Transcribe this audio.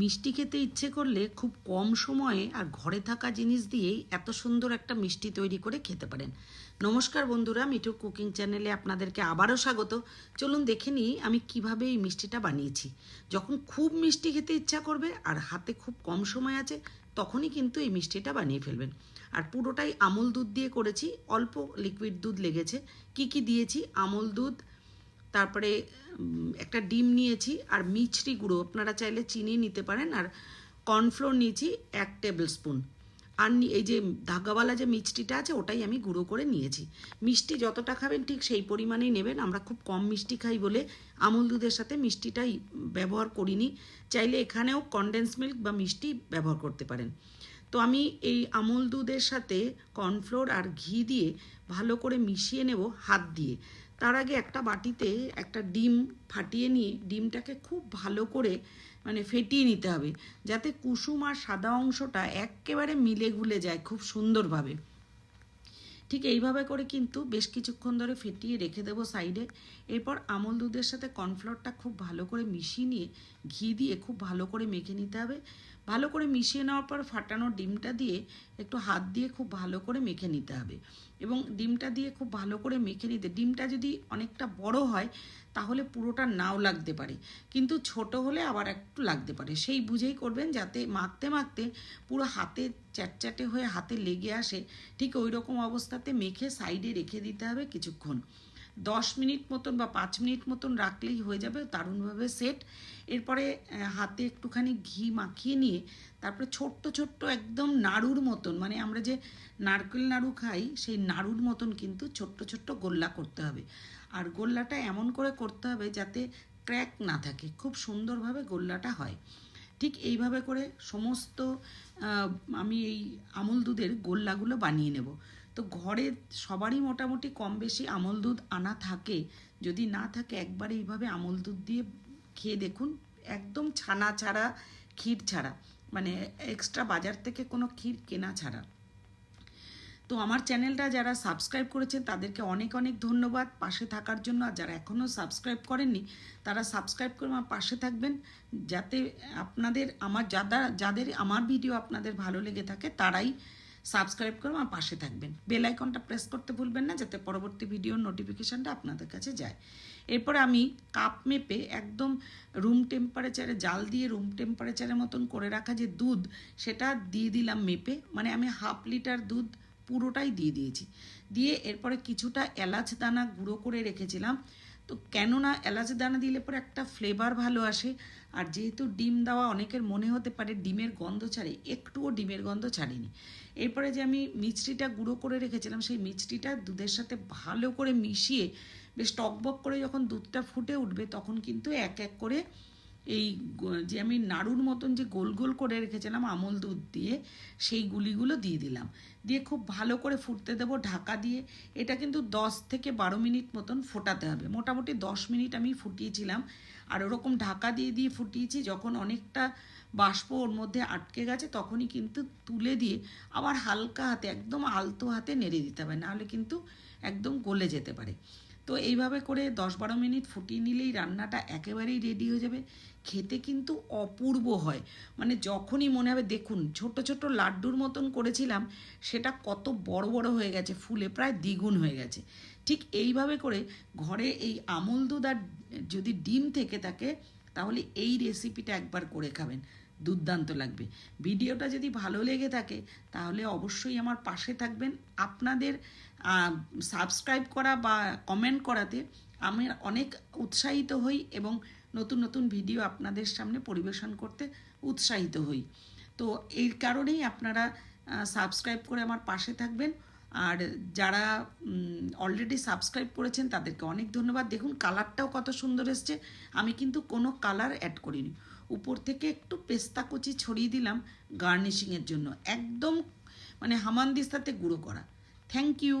মিষ্টি খেতে ইচ্ছে করলে খুব কম সময়ে আর ঘরে থাকা জিনিস দিয়েই এত সুন্দর একটা মিষ্টি তৈরি করে খেতে পারেন। নমস্কার বন্ধুরা মিঠুর কুকিং চ্যানেলে আপনাদেরকে আবারও স্বাগত। চলুন দেখে নিই আমি কীভাবে এই মিষ্টিটা বানিয়েছি। যখন খুব মিষ্টি খেতে ইচ্ছা করবে আর হাতে খুব কম সময় আছে, তখনই কিন্তু এই মিষ্টিটা বানিয়ে ফেলবেন। আর পুরোটাই আমল দুধ দিয়ে করেছি। অল্প লিকুইড দুধ লেগেছে। কি কি দিয়েছি? আমল দুধ তারপরে একটা ডিম নিয়েছি আর মিছরি গুঁড়ো। আপনারা চাইলে চিনি নিতে পারেন আর কর্নফ্লোর নিয়েছি এক টেবিল স্পুন আর এই যে ধাগাওয়ালা যে মিষ্টিটা আছে, ওটাই আমি গুঁড়ো করে নিয়েছি। মিষ্টি যতটা খাবেন ঠিক সেই পরিমাণেই নেবেন। আমরা খুব কম মিষ্টি খাই বলে আমুল দুধের সাথে মিষ্টিটাই ব্যবহার করিনি। চাইলে এখানেও কনডেন্স মিল্ক বা মিষ্টি ব্যবহার করতে পারেন। তো আমি এই আমুল দুধের সাথে কর্নফ্লোর আর ঘি দিয়ে ভালো করে মিশিয়ে নেব হাত দিয়ে। তার আগে একটা বাটিতে একটা ডিম ফাটিয়ে নিয়ে ডিমটাকে খুব ভালো করে মানে ফেটিয়ে নিতে হবে, যাতে কুসুম আর সাদা অংশটা একেবারে মিলে গুলে যায় খুব সুন্দরভাবে। ঠিক এইভাবে করে কিন্তু বেশ কিছুক্ষণ ধরে ফেটিয়ে রেখে দেবো সাইডে। এরপর আমল দুধের সাথে কর্নফ্লোরটা খুব ভালো করে মিশিয়ে নিয়ে ঘি দিয়ে খুব ভালো করে মেখে নিতে হবে। ভালো করে মিশিয়ে নেওয়ার পর ফাটানো ডিমটা দিয়ে একটু হাত দিয়ে খুব ভালো করে মেখে নিতে হবে। এবং ডিমটা দিয়ে খুব ভালো করে মেখে নিতে ডিমটা যদি অনেকটা বড় হয় তাহলে পুরোটা নাও লাগতে পারে। কিন্তু ছোট হলে আবার একটু লাগতে পারে। সেই বুঝেই করবেন যাতে মাখতে মাখতে পুরো হাতে চ্যাটচ্যাটে হয়ে হাতে লেগে আসে, ঠিক ওই রকম অবস্থাতে মেখে সাইডে রেখে দিতে হবে কিছুক্ষণ। দশ মিনিট মতন বা পাঁচ মিনিট মতন রাখলেই হয়ে যাবে, দারুণভাবে সেট এরপরে হাতে একটুখানি ঘি মাখিয়ে নিয়ে তারপরে ছোট্ট ছোট্ট একদম নাড়ুর মতন মানে আমরা যে নারকেল নাড়ু খাই, সেই নাড়ুর মতন কিন্তু ছোট্ট ছোট্ট গোল্লা করতে হবে। আর গোল্লাটা এমন করে করতে হবে যাতে ক্র্যাক না থাকে, খুব সুন্দরভাবে গোল্লাটা হয়। ঠিক এইভাবে করে সমস্ত আমি এই আমুল দুধের গোল্লাগুলো বানিয়ে নেব। তো ঘরে সবারই মোটামুটি কম বেশি আমল দুধ আনা থাকে। যদি না থাকে, একবার এইভাবে আমল দুধ দিয়ে খেয়ে দেখুন, একদম ছানা ছাড়া, ক্ষীর ছাড়া। মানে এক্সট্রা বাজার থেকে কোনো ক্ষীর কেনা ছাড়া। তো আমার চ্যানেলটা যারা সাবস্ক্রাইব করেছেন, তাদেরকে অনেক অনেক ধন্যবাদ পাশে থাকার জন্য। আর যারা এখনও সাবস্ক্রাইব করেননি, তারা সাবস্ক্রাইব করে আমার পাশে থাকবেন। যাতে আপনাদের, আমার যারা যাদের আমার ভিডিও আপনাদের ভালো লেগে থাকে, তারাই সাবস্ক্রাইব করে, আমার পাশে থাকবেন। বেল আইকনটা প্রেস করতে ভুলবেন না, যাতে পরবর্তী ভিডিওর নোটিফিকেশানটা আপনাদের কাছে যায়। এরপরে আমি কাপ মেপে একদম রুম টেম্পারেচারে জাল দিয়ে রুম টেম্পারেচারের মতন করে রাখা যে দুধ, সেটা দিয়ে দিলাম মেপে। মানে আমি হাফ লিটার দুধ পুরোটাই দিয়ে দিয়েছি। দিয়ে এরপরে কিছুটা এলাচ দানা গুঁড়ো করে রেখেছিলাম। তো কেননা এলাচ দানা দিলে পরে একটা ফ্লেভার ভালো আসে। আর যেহেতু ডিম দেওয়া অনেকের মনে হতে পারে ডিমের গন্ধ ছাড়ে, একটুও ডিমের গন্ধ ছাড়েনি। এরপরে যে আমি মিষ্টিটা গুঁড়ো করে রেখেছিলাম, সেই মিষ্টিটা দুধের সাথে ভালো করে মিশিয়ে, বেশ টকবক করে যখন দুধটা ফুটে উঠবে, তখন কিন্তু এক এক করে এই, যে আমি নাড়ুর মতন যে গোল গোল করে রেখেছিলাম আমল দুধ দিয়ে, সেই গুলিগুলো দিয়ে দিলাম। দিয়ে খুব ভালো করে ফুটতে দেবো ঢাকা দিয়ে। এটা কিন্তু দশ থেকে বারো মিনিট মতন ফোটাতে হবে। মোটামুটি দশ মিনিট আমি ফুটিয়েছিলাম। আর ওরকম ঢাকা দিয়ে দিয়ে ফুটিয়েছি, যখন অনেকটা বাষ্প ওর মধ্যে আটকে গেছে, তখনই কিন্তু তুলে দিয়ে আবার হালকা হাতে, একদম আলতো হাতে নেড়ে দিতে হবে। নাহলে কিন্তু একদম গলে যেতে পারে। তো এইভাবে করে দশ বারো মিনিট ফুটিয়ে নিলেই রান্নাটা একেবারেই রেডি হয়ে যাবে। খেতে কিন্তু অপূর্ব হয়। মানে যখনই মনে হবে, দেখুন ছোট ছোট লাড্ডুর মতন করেছিলাম, সেটা কত বড় বড় হয়ে গেছে, ফুলে প্রায় দ্বিগুণ হয়ে গেছে। ঠিক এইভাবে করে ঘরে এই আমুল দুধ আর যদি ডিম থেকে থাকে, তাহলে এই রেসিপিটা একবার করে খাবেন। দুর্দান্ত লাগবে। ভিডিওটা যদি ভালো লেগে থাকে, তাহলে অবশ্যই আমার পাশে থাকবেন। আপনাদের সাবস্ক্রাইব করা বা কমেন্ট করাতে আমি অনেক উৎসাহিত হই এবং নতুন নতুন ভিডিও আপনাদের সামনে পরিবেশন করতে উৎসাহিত হই। তো এই কারণেই আপনারা সাবস্ক্রাইব করে আমার পাশে থাকবেন। আর যারা অলরেডি সাবস্ক্রাইব করেছেন, তাদেরকে অনেক ধন্যবাদ। দেখুন কালারটাও কত সুন্দর এসছে। আমি কিন্তু কোনো কালার অ্যাড করিনি। উপর থেকে একটু পেস্তা কুচি ছড়িয়ে দিলাম গার্নিশিংয়ের জন্য। একদম মানে হামানদিস্তাতে গুঁড়ো করা। Thank you